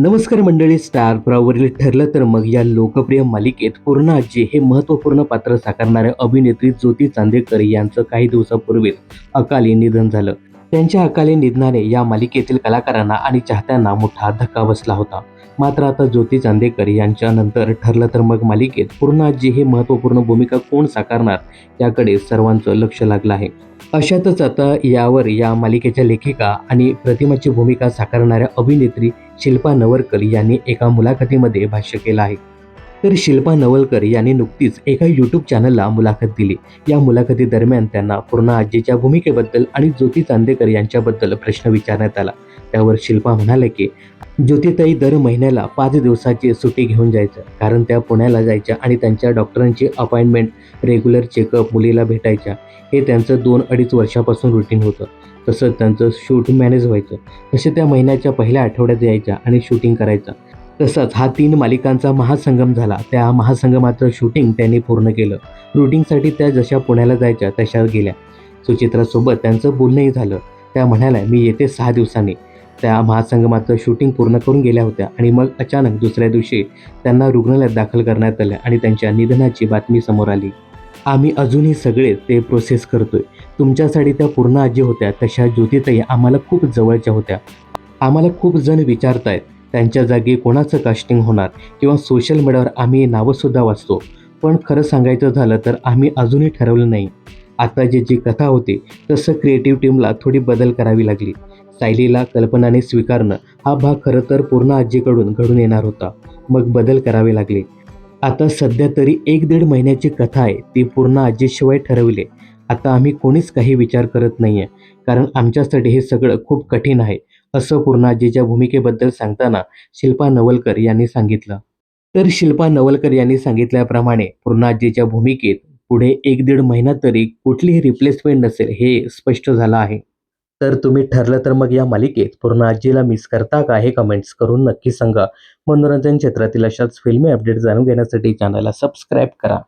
नमस्कार मंडळी स्टार प्रावरील ठरलं तर मग या लोकप्रिय मालिकेत पूर्ण आजी हे महत्त्वपूर्ण पात्र साकारणाऱ्या अभिनेत्री ज्योती चांदेकर यांचं काही दिवसापूर्वीच अकाली निधन झालं. त्यांच्या अकाली निधनाने या मालिकेतील कलाकारांना आणि चाहत्यांना मोठा धक्का बसला होता. मात्र आता ज्योती चांदेकर यांच्यानंतर ठरलं तर मग मालिकेत पूर्णाजी हे महत्त्वपूर्ण भूमिका कोण साकारणार याकडे सर्वांचं लक्ष लागलं आहे. अशातच आता यावर या मालिकेच्या लेखिका आणि प्रतिमाची भूमिका साकारणाऱ्या अभिनेत्री शिल्पा नवरकर यांनी एका मुलाखतीमध्ये भाष्य केलं आहे. तर शिल्पा नवलकर यांनी नुकतीच एका यूट्यूब चॅनलला मुलाखत दिली. या मुलाखतीदरम्यान त्यांना पूर्ण आजीच्या भूमिकेबद्दल आणि ज्योती चांदेकर यांच्याबद्दल प्रश्न विचारण्यात आला. त्यावर शिल्पा म्हणाल्या की ज्योतिताई दर महिन्याला पाच दिवसाची सुट्टी घेऊन जायचं. कारण त्या पुण्याला जायच्या आणि त्यांच्या डॉक्टरांची अपॉइंटमेंट रेग्युलर चेकअप मुलीला भेटायच्या. हे त्यांचं दोन अडीच वर्षापासून रुटीन होतं. तसंच त्यांचं शूट मॅनेज व्हायचं. तसे त्या महिन्याच्या पहिल्या आठवड्यात यायच्या आणि शूटिंग करायचं. तसंच हा तीन मालिकांचा महासंगम झाला. त्या महासंगमाचं शूटिंग त्यांनी पूर्ण केलं. रुटिंगसाठी त्या जशा पुण्याला जायच्या तशा गेल्या. सुचित्रासोबत त्यांचं बोलणंही झालं. त्या म्हणाल्या मी येते सहा दिवसांनी. त्या महासंगमाचं शूटिंग पूर्ण करून गेल्या होत्या आणि मग अचानक दुसऱ्या दिवशी त्यांना रुग्णालयात दाखल करण्यात आलं आणि त्यांच्या निधनाची बातमी समोर आली. आम्ही अजूनही सगळे ते प्रोसेस करतोय. तुमच्यासाठी त्या पूर्ण आजी होत्या तशा ज्योतिताई आम्हाला खूप जवळच्या होत्या. आम्हाला खूप जण विचारतायत. त्यांच्या जागी कोणाचं कास्टिंग होणार किंवा सोशल मीडियावर आम्ही नावंसुद्धा वाचतो. पण खरं सांगायचं झालं तर आम्ही अजूनही ठरवलं नाही. आता जी जी कथा होती तसं क्रिएटिव्ह टीमला थोडी बदल करावी लागली. सायलीला कल्पनाने स्वीकारणं हा भाग खरं तर पूर्ण आजीकडून घडून येणार होता. मग बदल करावे लागले. आता सध्या तरी एक दीड महिन्याची कथा आहे ती पूर्ण आजीशिवाय ठरवली. आता आम्ही कोणीच काही विचार करत नाही आहे कारण आमच्यासाठी हे सगळं खूप कठीण आहे. असं पूर्णाजीच्या भूमिकेबद्दल सांगताना शिल्पा नवलकर यांनी सांगितलं. तर शिल्पा नवलकर यांनी सांगितल्याप्रमाणे पूर्णाजीच्या भूमिकेत पुढे एक दीड महिना तरी कुठलीही रिप्लेसमेंट नसेल हे स्पष्ट झालं आहे. तर तुम्ही ठरलं तर मग या मालिकेत पूर्ण आजीला मिस करता का हे कमेंट्स करून नक्की सांगा. मनोरंजन क्षेत्रातील अशाच फिल्मी अपडेट जाणून घेण्यासाठी चॅनलला सबस्क्राईब करा.